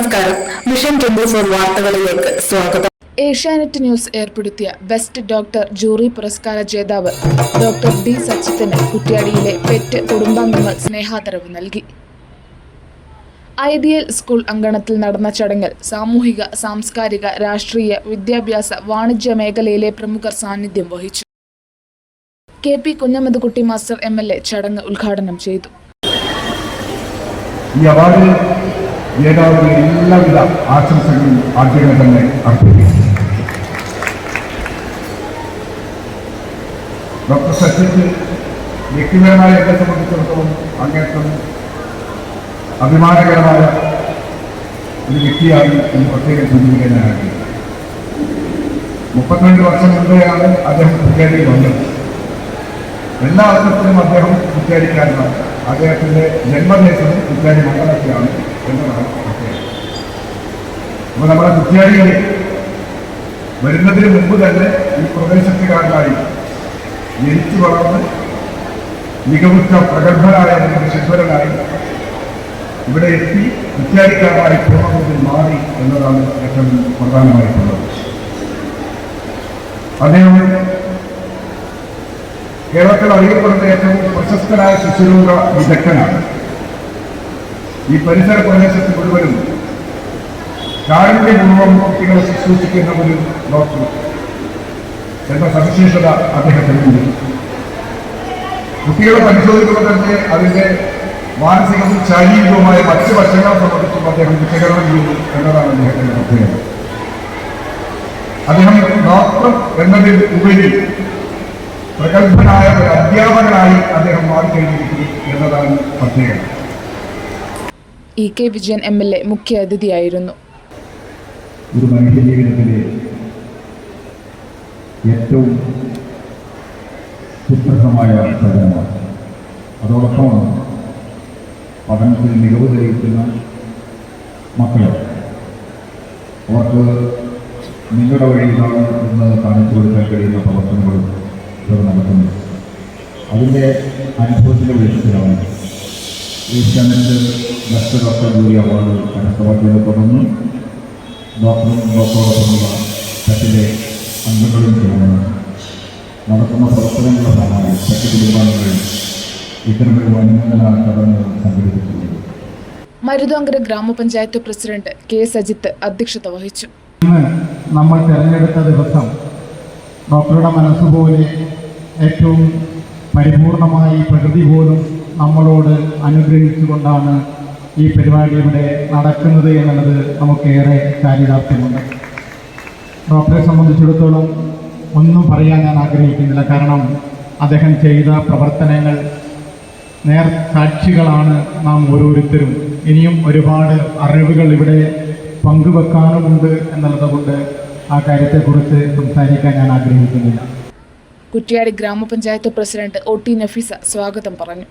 നമസ്കാരം. Mission twenty four വാർത്തകളിലേക്ക് സ്വാഗതം. ഏഷ്യാനെറ്റ് ന്യൂസ് ഏർപ്പെടുത്തിയ ബെസ്റ്റ് ഡോക്ടർ ജൂറി പുരസ്കാര ജേതാവ് ഡോക്ടർ ഡി സച്ചിത്തിന് കുറ്റ്യാടിയിലെ പെറ്റ് കുടുംബാംഗങ്ങൾ സ്നേഹാദരവ് നൽകി. ഐഡിയൽ സ്കൂൾ അങ്കണത്തിൽ നടന്ന ചടങ്ങിൽ സാമൂഹിക സാംസ്കാരിക രാഷ്ട്രീയ വിദ്യാഭ്യാസ വാണിജ്യ മേഖലയിലെ പ്രമുഖർ സാന്നിധ്യം വഹിച്ചു. K P Kunhammedkutty master M L A ചടങ്ങ് ഉദ്ഘാടനം ചെയ്തു. അവാർഡ് എല്ലാവിധ ആശംസകളും ആദ്യമേ തന്നെ അർപ്പിക്കുന്നു. ഡോക്ടർ സച്ചിത്ത് വ്യക്തിപരമായ എന്നെ സംബന്ധിച്ചിടത്തോളം അങ്ങേറ്റം അഭിമാനകരമായ ഒരു വ്യക്തിയാണ് എന്ന് പ്രത്യേകം സൂചിപ്പിക്കാൻ ഞാൻ ആഗ്രഹിക്കുന്നു. മുപ്പത്തിരണ്ട് വർഷം മുമ്പെയാണ് അദ്ദേഹം കുറ്റേരിയിൽ വന്നത്. എല്ലാ അർത്ഥത്തിലും അദ്ദേഹം കുറ്റേരിക്കാരനാണ് അദ്ദേഹത്തിന്റെ ജന്മദേശം കുറ്റാരി മണ്ഡലത്തിലാണ് എന്നതാണ് അപ്പോൾ നമ്മുടെ കുറ്റ്യാടിയിൽ വരുന്നതിന് മുമ്പ് തന്നെ ഈ പ്രദേശത്തുകാരനായി ജനിച്ചു വളർന്ന് മികവുറ്റ പ്രഗത്ഭനായ ശിശ്വരനായി ഇവിടെ എത്തി കുറ്റ്യാടിക്കാരനായി പൂർണത്തിൽ മാറി എന്നതാണ് ഏറ്റവും പ്രധാനമായിട്ടുള്ളത്. അദ്ദേഹം കേരളത്തിൽ അറിയപ്പെടുന്ന ഏറ്റവും പ്രശസ്തനായ ശിശുരോഗ വിദഗ്ധനാണ്. ഈ പരിസര പ്രദേശത്ത് മുഴുവനും കാരുണ്യപൂർവം കുട്ടികളെ ശുശ്രൂഷിക്കുന്ന ഒരു ഡോക്ടർ എന്ന സവിശേഷത അദ്ദേഹത്തിനുണ്ട്. കുട്ടികളെ പരിശോധിക്കുമ്പോൾ തന്നെ അതിന്റെ മാനസികവും ശാരീരികവുമായ മറ്റ് വശങ്ങൾ സംബന്ധിച്ചും അദ്ദേഹം വിശകലനം ചെയ്തു എന്നതാണ് അദ്ദേഹത്തിന്റെ പ്രത്യേകത. അദ്ദേഹം ഡോക്ടർ എന്നതിൽ ഉപരി പ്രഗത്ഭനായ ഒരു അധ്യാപകനായി അദ്ദേഹം മാറിക്കഴിഞ്ഞിരിക്കുന്നു എന്നതാണ് പ്രത്യേകത E K Vijayan M L A മുഖ്യ അതിഥിയായിരുന്നു. ഒരു മനുഷ്യ ജീവിതത്തിലെ ഏറ്റവും സുപ്രസമായ പ്രകടനമാണ് അതോടൊപ്പം പഠനത്തിൽ മികവ് തെളിയിക്കുന്ന മക്കളെ. അവർക്ക് നിങ്ങളുടെ വഴി ഇതാണ് എന്ന് കാണിച്ചു കൊടുക്കാൻ കഴിയുന്ന പ്രവർത്തനങ്ങളും ഇവർ നടത്തുന്നു അതിന്റെ അനുഭവത്തിന്റെ വെളിച്ചത്തിലാണ് Asianet best doctor jury award കരസ്ഥമാക്കിയതിനെ തുടർന്ന് ഡോക്ടറും ഡോക്ടറോടൊപ്പമുള്ള സെറ്റിലെ അംഗങ്ങളും ചേർന്ന് നടത്തുന്ന പ്രവർത്തനങ്ങളുടെ സഹായം സെറ്റ് കുടുംബാംഗങ്ങൾ ഇത്തരമൊരു വന്മന ചടങ്ങ് സംഘടിപ്പിച്ചിട്ടുണ്ട്. മരുതോങ്കര ഗ്രാമപഞ്ചായത്ത് പ്രസിഡന്റ് കെ. സജിത്ത് അധ്യക്ഷത വഹിച്ചു. നമ്മൾ തെരഞ്ഞെടുത്ത ദിവസം ഡോക്ടറുടെ മനസ്സുപോലെ ഏറ്റവും പരിപൂർണമായി പ്രകൃതി പോലും നമ്മളോട് അനുഗ്രഹിച്ചുകൊണ്ടാണ് ഈ പരിപാടി ഇവിടെ നടക്കുന്നത് എന്നുള്ളത് നമുക്കേറെ കാര്യദാർത്ഥ്യമുണ്ട് ഡോക്ടറെ സംബന്ധിച്ചിടത്തോളം ഒന്നും പറയാൻ ഞാൻ ആഗ്രഹിക്കുന്നില്ല. കാരണം അദ്ദേഹം ചെയ്ത പ്രവർത്തനങ്ങൾ നേർ സാക്ഷികളാണ് നാം ഓരോരുത്തരും. ഇനിയും ഒരുപാട് അറിവുകൾ ഇവിടെ പങ്കുവെക്കാനുമുണ്ട് എന്നുള്ളത് കൊണ്ട് ആ കാര്യത്തെക്കുറിച്ച് സംസാരിക്കാൻ ഞാൻ ആഗ്രഹിക്കുന്നില്ല. കുറ്റിയാടി ഗ്രാമപഞ്ചായത്ത് പ്രസിഡന്റ് ഒ ടി നഫീസ സ്വാഗതം പറഞ്ഞു.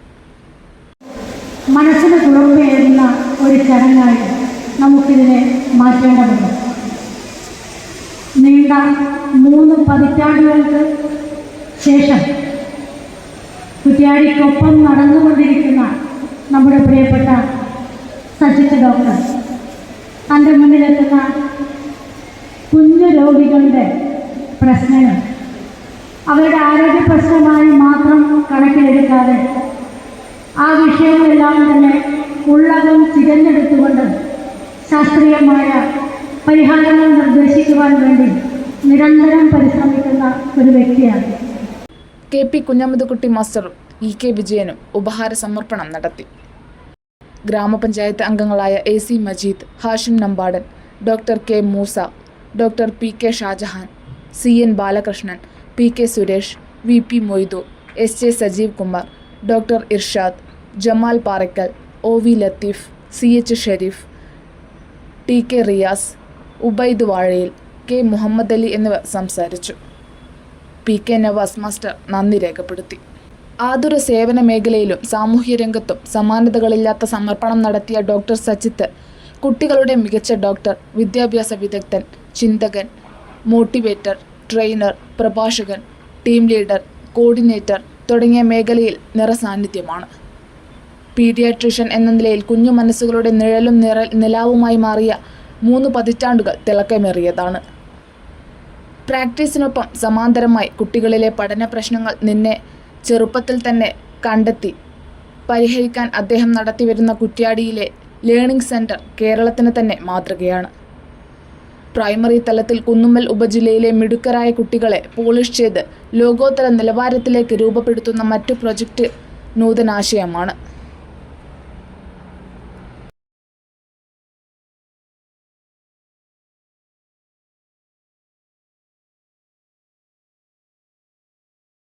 മനസ്സിന് കുളിർമയേറുന്ന ഒരു ചടങ്ങായി നമുക്കിതിനെ മാറ്റേണ്ടതുണ്ട്. നീണ്ട മൂന്ന് പതിറ്റാണ്ടുകൾക്ക് ശേഷം കുറ്റിയാടിക്കൊപ്പം നടന്നുകൊണ്ടിരിക്കുന്ന നമ്മുടെ പ്രിയപ്പെട്ട സജിത്ത് ഡോക്ടർ തന്റെ മുന്നിലെത്തുന്ന കുഞ്ഞു രോഗികളുടെ പ്രശ്നങ്ങൾ. അവരുടെ ആരോഗ്യ പ്രശ്നമായി മാത്രം കണക്കിലെടുക്കാതെ ആ വിഷയങ്ങളെല്ലാം തന്നെ ഉള്ളതും തിരഞ്ഞെടുത്തുകൊണ്ട് ശാസ്ത്രീയമായ പരിഹാരങ്ങൾ നിർദ്ദേശിക്കുവാൻ വേണ്ടി നിരന്തരം പരിശ്രമിക്കുന്ന ഒരു വ്യക്തിയാണ്. കെ പി കുഞ്ഞമ്മദ്കുട്ടി മാസ്റ്ററും ഇ കെ വിജയനും ഉപഹാര സമർപ്പണം നടത്തി. ഗ്രാമപഞ്ചായത്ത് അംഗങ്ങളായ A C Majeed Hashim Nambadan doctor K Moosa doctor P K Shajahan C N Balakrishnan P K Suresh V P Moidu S J Sajeev Kumar doctor Irshad Jamal Parakkal O V Latheef C H Shereef T K Riyas Ubaid Vazhayil K Muhammad Ali എന്നിവർ സംസാരിച്ചു. P K Nawaz master നന്ദി രേഖപ്പെടുത്തി. ആതുര സേവന മേഖലയിലും സാമൂഹ്യ രംഗത്തും സമാനതകളില്ലാത്ത സമർപ്പണം നടത്തിയ ഡോക്ടർ സജിത്ത് കുട്ടികളുടെ മികച്ച ഡോക്ടർ വിദ്യാഭ്യാസ വിദഗ്ധൻ ചിന്തകൻ മോട്ടിവേറ്റർ ട്രെയിനർ പ്രഭാഷകൻ ടീം ലീഡർ കോർഡിനേറ്റർ തുടങ്ങിയ മേഖലയിൽ നിറസാന്നിധ്യമാണ് പീഡിയാട്രിഷ്യൻ എന്ന നിലയിൽ കുഞ്ഞു മനസ്സുകളുടെ നിഴലും നിറ നിലാവുമായി മാറിയ മൂന്ന് പതിറ്റാണ്ടുകൾ തിളക്കമേറിയതാണ്. പ്രാക്ടീസിനൊപ്പം സമാന്തരമായി കുട്ടികളിലെ പഠന പ്രശ്നങ്ങൾ നിന്നെ ചെറുപ്പത്തിൽ തന്നെ കണ്ടെത്തി. പരിഹരിക്കാൻ അദ്ദേഹം നടത്തിവരുന്ന കുറ്റ്യാടിയിലെ ലേണിംഗ് സെന്റർ കേരളത്തിന് തന്നെ മാതൃകയാണ്. പ്രൈമറി തലത്തിൽ കുന്നുമ്മൽ ഉപജില്ലയിലെ മിടുക്കരായ കുട്ടികളെ പോളിഷ് ചെയ്ത് ലോകോത്തര നിലവാരത്തിലേക്ക് രൂപപ്പെടുത്തുന്ന മറ്റു പ്രൊജക്റ്റ് നൂതനാശയമാണ്.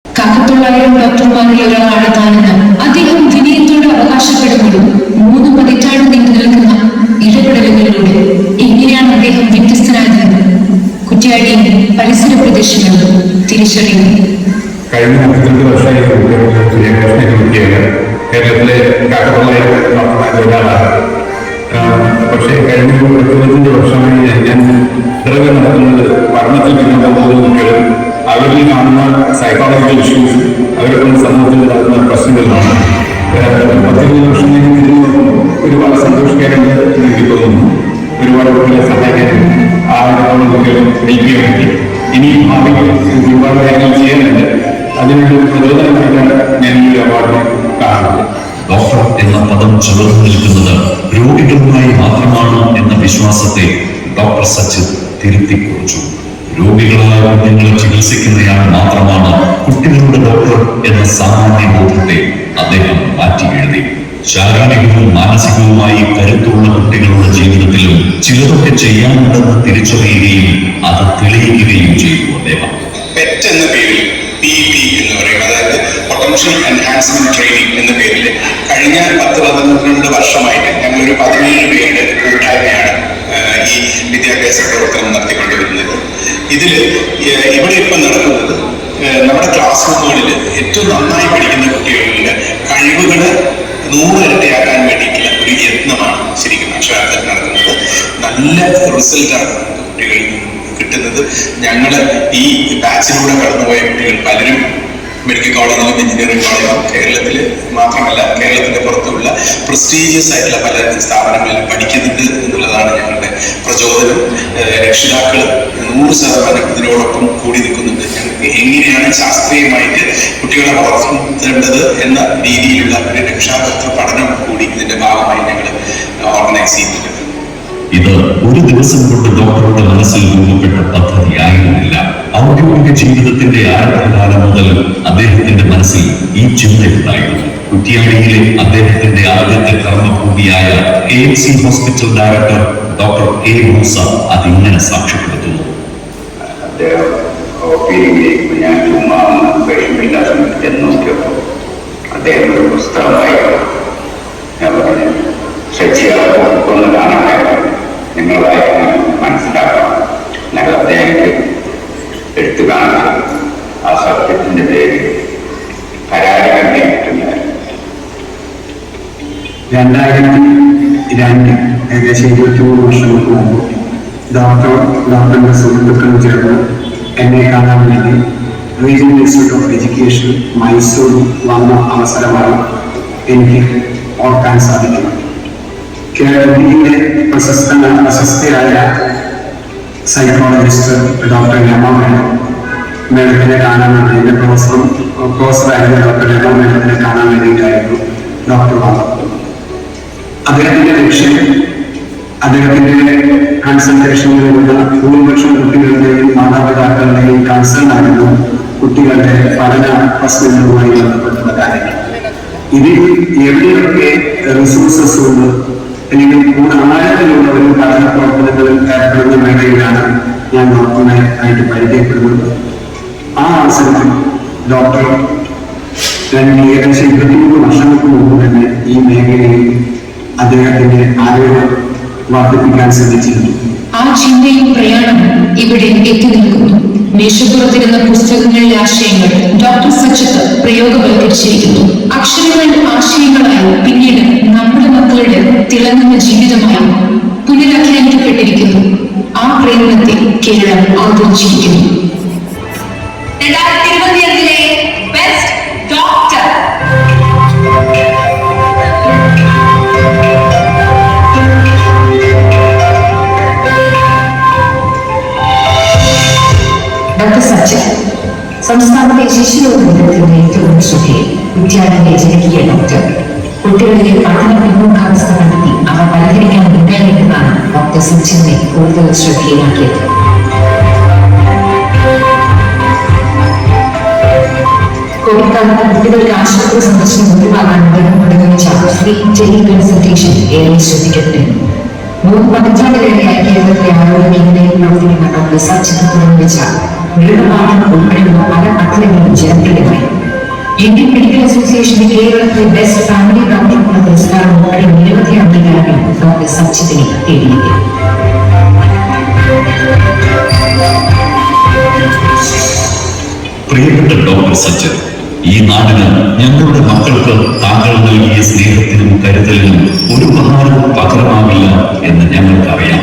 കാക്കത്തൊള്ളായിരം ഡോക്ടർമാരിൽ ഒരാളാണ് താനെന്ന് അദ്ദേഹം വിനയത്തോട് അവകാശപ്പെടുമ്പോഴും മൂന്ന് പതിറ്റാണ്ട് നീണ്ടു നിൽക്കുന്ന ഇടപെടലുകളിലൂടെ എങ്ങനെയാണ് അദ്ദേഹം വ്യത്യസ്തനായത്. കുറ്റ്യാടിയും പരിസര പ്രദേശങ്ങളും തിരിച്ചറിയുന്നു. കഴിഞ്ഞ മുപ്പത്തിരണ്ട് വർഷമായി സൂര്യകൃഷ്ണനെ കിട്ടിയത് കേരളത്തിലെ കാക്കപ്പള്ളായ ഡോക്ടർമാരിൽ ഒരാളാണ് പക്ഷേ കഴിഞ്ഞ ഒരു പത്തിരുപത്തഞ്ച് വർഷമായി ഞാൻ ഇടവക നടത്തുന്നത് പഠനത്തിൽ പിന്നോട്ട് പോകുന്ന കുട്ടികൾ അവരിൽ കാണുന്ന സൈക്കോളജിക്കൽ ഇഷ്യൂസ് അവരെ കൊണ്ട് സമൂഹത്തിൽ നടക്കുന്ന പ്രശ്നങ്ങളാണ് പത്തിരുപത് വർഷം ഞാൻ ഇതിൽ ഒരുപാട് സന്തോഷിക്കാനുണ്ട് എന്ന് എനിക്ക് തോന്നുന്നു. ഒരുപാട് കുട്ടികളെ സഹായിക്കാൻ ആളുകളോട് കുട്ടികളെ ഹെൽപ്പ് വേണ്ടി. പറ്റി ഇനിയും ഭാവിയിൽ ഒരുപാട് കാര്യങ്ങൾ ചെയ്യാനുണ്ട് അതിനൊരു പ്രചോദനമായിട്ടാണ് ഞാൻ ഈ ഒരു അവാർഡ് കാണുന്നത്. ഡോക്ടർ എന്ന പദം ചേർന്ന് നിൽക്കുന്നത് രോഗികളുമായി മാത്രമാണ് എന്ന വിശ്വാസത്തെ ഡോക്ടർ സച്ചിത് തിരുത്തി കുറിച്ചു രോഗികളായ കുഞ്ഞുങ്ങളെ ചികിത്സിക്കുന്നയാൾ മാത്രമാണ് കുട്ടികളുടെ ഡോക്ടർ എന്ന സാമാന്യ ബോധത്തെ അദ്ദേഹം മാറ്റി എഴുതി ശാരീരികവും മാനസികവുമായി കരുത്തുള്ള കുട്ടികളുടെ ജീവിതത്തിലും ചിലതൊക്കെ ചെയ്യാനുണ്ടെന്ന് തിരിച്ചറിയുകയും അത് തെളിയിക്കുകയും ചെയ്തു അദ്ദേഹം. എന്ന പേരിൽ എന്ന് പറയും അതായത് പൊട്ടൻഷ്യൽ എൻഹാൻസ്മെന്റ് ട്രെയിനിങ് എന്ന പേരിൽ കഴിഞ്ഞ പത്ത് പന്ത്രണ്ട് വർഷമായിട്ട് ഞങ്ങളൊരു പതിനേഴ് പേരുടെ കൂട്ടായ്മയാണ് ഈ വിദ്യാഭ്യാസ പ്രവർത്തനം നടത്തിക്കൊണ്ടിരുന്നത്. ഇതിൽ ഇവിടെ ഇപ്പം നടക്കുന്നത് നമ്മുടെ ക്ലാസ് റൂമുകളിൽ ഏറ്റവും നന്നായി പഠിക്കുന്ന കുട്ടികളുടെ കഴിവുകൾ നൂറ് ഇരട്ടിയാക്കാൻ വേണ്ടിയിട്ടുള്ള ഒരു യത്നമാണ് ശരിക്കും അക്ഷരാർത്ഥത്തിൽ നടക്കുന്നത്. നല്ല റിസൾട്ടാണ് കുട്ടികളിൽ നിന്നും കിട്ടുന്നത്. ഞങ്ങൾ ഈ ബാച്ചിലൂടെ കടന്നുപോയ കുട്ടികൾ പലരും മെഡിക്കൽ കോളേജിലും എഞ്ചിനീയറിംഗ് കോളേജിലും കേരളത്തിൽ മാത്രമല്ല കേരളത്തിന്റെ പുറത്തുള്ള പ്രസ്റ്റീജിയസ് ആയിട്ടുള്ള പല സ്ഥാപനങ്ങളിലും പഠിക്കുന്നുണ്ട് എന്നുള്ളതാണ് ഞങ്ങളുടെ പ്രചോദനം. രക്ഷിതാക്കൾ നൂറ് ശതമാനം ഇതിനോടൊപ്പം കൂടി നിൽക്കുന്നുണ്ട്. ഞങ്ങൾക്ക് എങ്ങനെയാണ് ശാസ്ത്രീയമായിട്ട് കുട്ടികളെ വളർത്തേണ്ടത് എന്ന രീതിയിലുള്ള ഒരു രക്ഷാകർത്തൃ പഠനം കൂടി ഇതിന്റെ ഭാഗമായി ഞങ്ങൾ ഒരു ദിവസം കൊണ്ട് ഡോക്ടറുടെ മനസ്സിൽ രൂപപ്പെട്ട പദ്ധതിയായിരുന്നില്ല. ഔദ്യോഗിക ജീവിതത്തിന്റെ ആരംഭകാലം മുതൽ അദ്ദേഹത്തിന്റെ മനസ്സിൽ ഈ ചിന്തയുണ്ടായിരുന്നു കുറ്റിയാടിയിലെ അദ്ദേഹത്തിന്റെ ആദ്യത്തെ കർമ്മഭൂമിയായ K M C hospital director doctor K Moosa അതിങ്ങനെ സാക്ഷ്യപ്പെടുത്തുന്നു. അദ്ദേഹം ഞാൻ ഒരു പുസ്തകമായി ഞാൻ പറഞ്ഞു ശശിയാളെ ഒന്ന് കാണാൻ നിങ്ങൾ വായിക്കണം മനസ്സിലാക്കണം ഞങ്ങൾ അദ്ദേഹത്തെ എടുത്തു കാണാൻ ആ സത്യത്തിന്റെ പേര് പരാജയം രണ്ടായിരത്തി രണ്ട് ഏകദേശം വർഷങ്ങൾക്ക് മുമ്പ് ഡോക്ടർ ഡോക്ടറിന്റെ സുഹൃത്തുക്കളും ചേർന്ന് എന്നെ കാണാൻ വേണ്ടി regional institute of education Mysore വന്ന അവസരമാണ് എനിക്ക് ഓർക്കാൻ സാധിക്കുന്നത്. കേരളത്തിലെ പ്രശസ്ത പ്രശസ്തയായ സൈക്കോളജിസ്റ്റ് ഡോക്ടർ രമ മേനോൻ മേഡത്തിനെ കാണാനാണ് എന്റെ പ്രൊഫസറും പ്രൊഫസറായിരുന്ന ഡോക്ടർ രമ മേഡത്തിനെ കാണാൻ വേണ്ടിയിട്ടായിരുന്നു ഡോക്ടർ വന്നത് അദ്ദേഹത്തിന്റെ ലക്ഷ്യം അദ്ദേഹത്തിന്റെ കൺസൾട്ടേഷനിലുള്ള ഭൂരിപക്ഷം കുട്ടികളുടെയും മാതാപിതാക്കളുടെയും കൺസേൺ ആയിരുന്നു കുട്ടികളുടെ പഠന പ്രശ്നങ്ങളുമായി ബന്ധപ്പെട്ടുള്ള കാര്യങ്ങൾ. ഇതിൽ എവിടെയൊക്കെ റിസോഴ്സസ് ഉണ്ട്? അല്ലെങ്കിൽ കൂടുതൽ ആഴത്തിലുള്ള ഒരു പഠന പ്രവർത്തനങ്ങളിൽ ഏർപ്പെടുന്ന മേഖലയിലാണ് ഞാൻ ഡോക്ടറിനെ ആയിട്ട് പരിചയപ്പെടുന്നത്. ആ അവസരത്തിൽ ഡോക്ടർ രണ്ട് ഏകദേശം ഇരുപത്തിമൂന്ന് വർഷങ്ങൾക്ക് മുമ്പ് തന്നെ ഈ മേഖലയിൽ അദ്ദേഹത്തിന്റെ ആരോഗ്യം വർദ്ധിപ്പിക്കാൻ ശ്രമിച്ചിരുന്നു. ആ ചിന്തയും പ്രയാണം ഇവിടെ എത്തി നിൽക്കുന്നു. മേശപ്പുറത്തിരുന്ന പുസ്തകങ്ങളിലെ ആശയങ്ങൾ ഡോക്ടർ സച്ചിത്ത് പ്രയോഗവൽക്കരിച്ചിരിക്കുന്നു. അക്ഷരങ്ങൾ ആശയങ്ങളായി പിന്നീട് നമ്മുടെ മക്കളുടെ തിളങ്ങുന്ന ജീവിതമായി പുനരാഖ്യാനിക്കപ്പെട്ടിരിക്കുന്നു. ആ പ്രേരണത്തെ കേരളം ആദരിച്ചിരിക്കുന്നു. ശ്രദ്ധയിൽ ജനകീയ ഡോക്ടർ. കുട്ടികളിലെ പഠന പിന്നോക്കാവസ്ഥ കണ്ടെത്തി അവ പരിഹരിക്കാൻ മുന്നേറിയതാണ് ഡോക്ടർ സച്ചിനെ കൂടുതൽ ശ്രദ്ധയിലാക്കിയത് കോവിഡ്കാലത്ത് കുട്ടികൾക്ക് ആശുപത്രി സന്ദർശനം ഒഴിവാക്കാൻ അദ്ദേഹം തുടങ്ങിവെച്ച ഫ്രീ ടെലി കൺസൾട്ടേഷൻ ഏറെ ശ്രദ്ധിക്കപ്പെട്ടിരുന്നു മൂന്ന് പതിറ്റാണ്ടിലേറെയായി കേരളത്തിലെ ആരോഗ്യ മേഖലയിൽ പ്രവർത്തിക്കുന്ന ഡോക്ടർ സച്ചിൻ തുടങ്ങിവെച്ച മൃഗപാഠം ഉൾപ്പെടുന്ന പല പദ്ധതികളും ജനപ്രിയമായി. ഇന്ത്യൻ മെഡിക്കൽ അസോസിയേഷന്റെ കേരളത്തിലെ ബെസ്റ്റ് ഫാമിലി ഡോക്ടർക്കുള്ള പുരസ്കാരം ഉൾപ്പെടെ നിരവധി അംഗീകാരങ്ങൾ ഡോക്ടർ സച്ചിനെ തേടിയിരിക്കും പ്രിയപ്പെട്ട ഡോക്ടർ സച്ചിൻ ഈ നാടിന് ഞങ്ങളുടെ മക്കൾക്ക് താങ്കൾ നൽകിയ സ്നേഹത്തിനും കരുതലിനും ഒരു ഉപഹാരവും പകരമാവില്ല എന്ന് ഞങ്ങൾക്കറിയാം.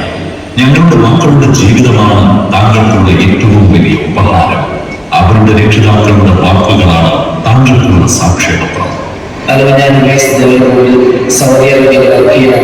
ഞങ്ങളുടെ മക്കളുടെ ജീവിതമാണ് താങ്കൾക്കുള്ള ഏറ്റവും വലിയ ഉപഹാരം. അവരുടെ രക്ഷിതാക്കളുടെ വാക്കുകളാണ് താങ്കൾക്കുള്ള സാക്ഷ്യപത്രം അതുപോലെ ഞാൻ സൗദി അറേബ്യയിലെ